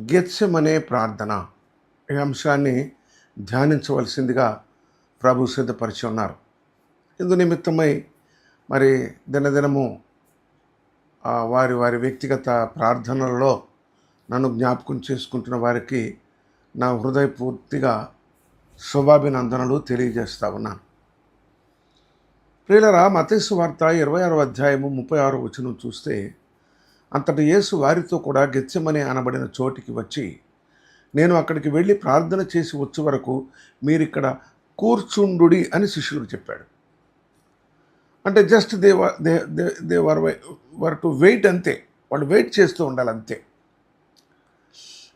గెత్సెమనే ప్రార్థన ఈ అంశాన్ని ధ్యానించవలసిందిగా ప్రభు సిద్ధపరిచి ఉన్నారు. ఇందు నిమిత్తమై మరి దినదినము వారి వారి వ్యక్తిగత ప్రార్థనలలో నన్ను జ్ఞాపకం చేసుకుంటున్న వారికి నా హృదయపూర్తిగా శుభాభినందనలు తెలియజేస్తా ఉన్నాను. ప్రియులరా మతేసు వార్త ఇరవై ఆరో అధ్యాయము ముప్పై ఆరో వచనం చూస్తే అంతటి యేసు వారితో కూడా గెచ్చమని అనబడిన చోటికి వచ్చి నేను అక్కడికి వెళ్ళి ప్రార్థన చేసి వచ్చే వరకు మీరిక్కడ కూర్చుండుడి అని శిష్యులకు చెప్పాడు. అంటే just they they they were were to wait అంతే. వాళ్ళు వెయిట్ చేస్తూ ఉండాలి అంతే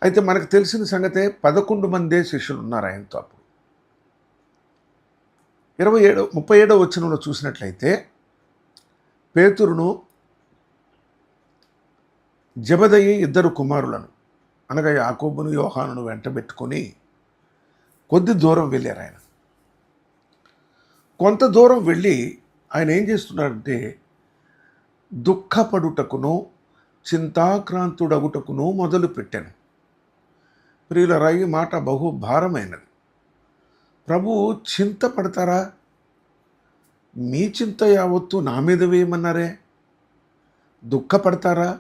అయితే మనకు తెలిసిన సంగతే పదకొండు మందే శిష్యులు ఉన్నారు ఆయనతో అప్పుడు. ఇరవై ఏడు ముప్పై ఏడో వచనంలో చూసినట్లయితే పేతురును జబదయి ఇద్దరు కుమారులను అనగా యాకోబును యోహానును వెంటబెట్టుకొని కొద్ది దూరం వెళ్ళారు ఆయన. కొంత దూరం వెళ్ళి ఆయన ఏం చేస్తున్నాడంటే దుఃఖపడుటకును చింతాక్రాంతుడగుటకును మొదలు పెట్టాను. ప్రియుల రాయి మాట బహు భారమైనది. ప్రభు చింతపడతారా మీ చింత యావత్తు నా మీద వేయమన్నారే? దుఃఖపడతారా?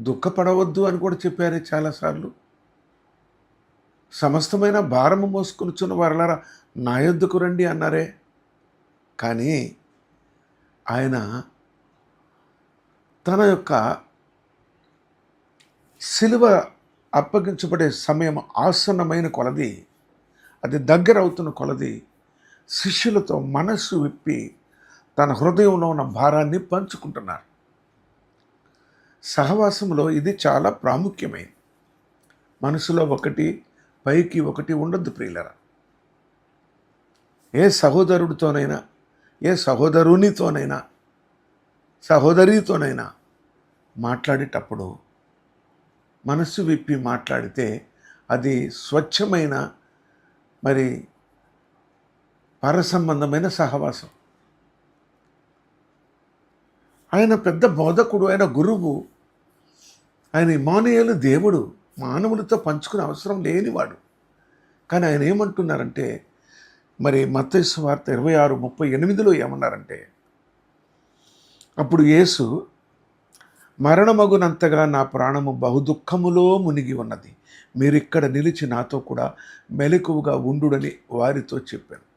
దుఃఖపడవద్దు అని కూడా చెప్పారే చాలాసార్లు. సమస్తమైన భారము మోసుకొనిచున్న వారలారా నా యొద్దకు రండి అన్నారే. కానీ ఆయన తన యొక్క సిలువ అప్పగించబడే సమయం ఆసన్నమైన కొలది అది దగ్గర అవుతున్న కొలది శిష్యులతో మనస్సు విప్పి తన హృదయంలో ఉన్న భారాన్ని పంచుకుంటున్నారు. సహవాసంలో ఇది చాలా ప్రాముఖ్యమైనది మనసులో ఒకటి పైకి ఒకటి ఉండద్దు ప్రియులరా. ఏ సహోదరుడితోనైనా ఏ సహోదరునితోనైనా సహోదరితోనైనా మాట్లాడేటప్పుడు మనస్సు విప్పి మాట్లాడితే అది స్వచ్ఛమైన మరి పరసంబంధమైన సహవాసం. ఆయన పెద్ద బోధకుడు ఆయన గురువు ఆయన ఇమానుయేలు దేవుడు మానవులతో పంచుకునే అవసరం లేనివాడు. కానీ ఆయన ఏమంటున్నారంటే మరి మత్స్సు వార్త ఇరవై ఆరు ముప్పై ఎనిమిదిలో ఏమన్నారంటే అప్పుడు యేసు మరణమగునంతగా నా ప్రాణము బహుదుఖములో మునిగి ఉన్నది. మీరిక్కడ నిలిచి నాతో కూడా మెలకువగా ఉండుడని వారితో చెప్పాను.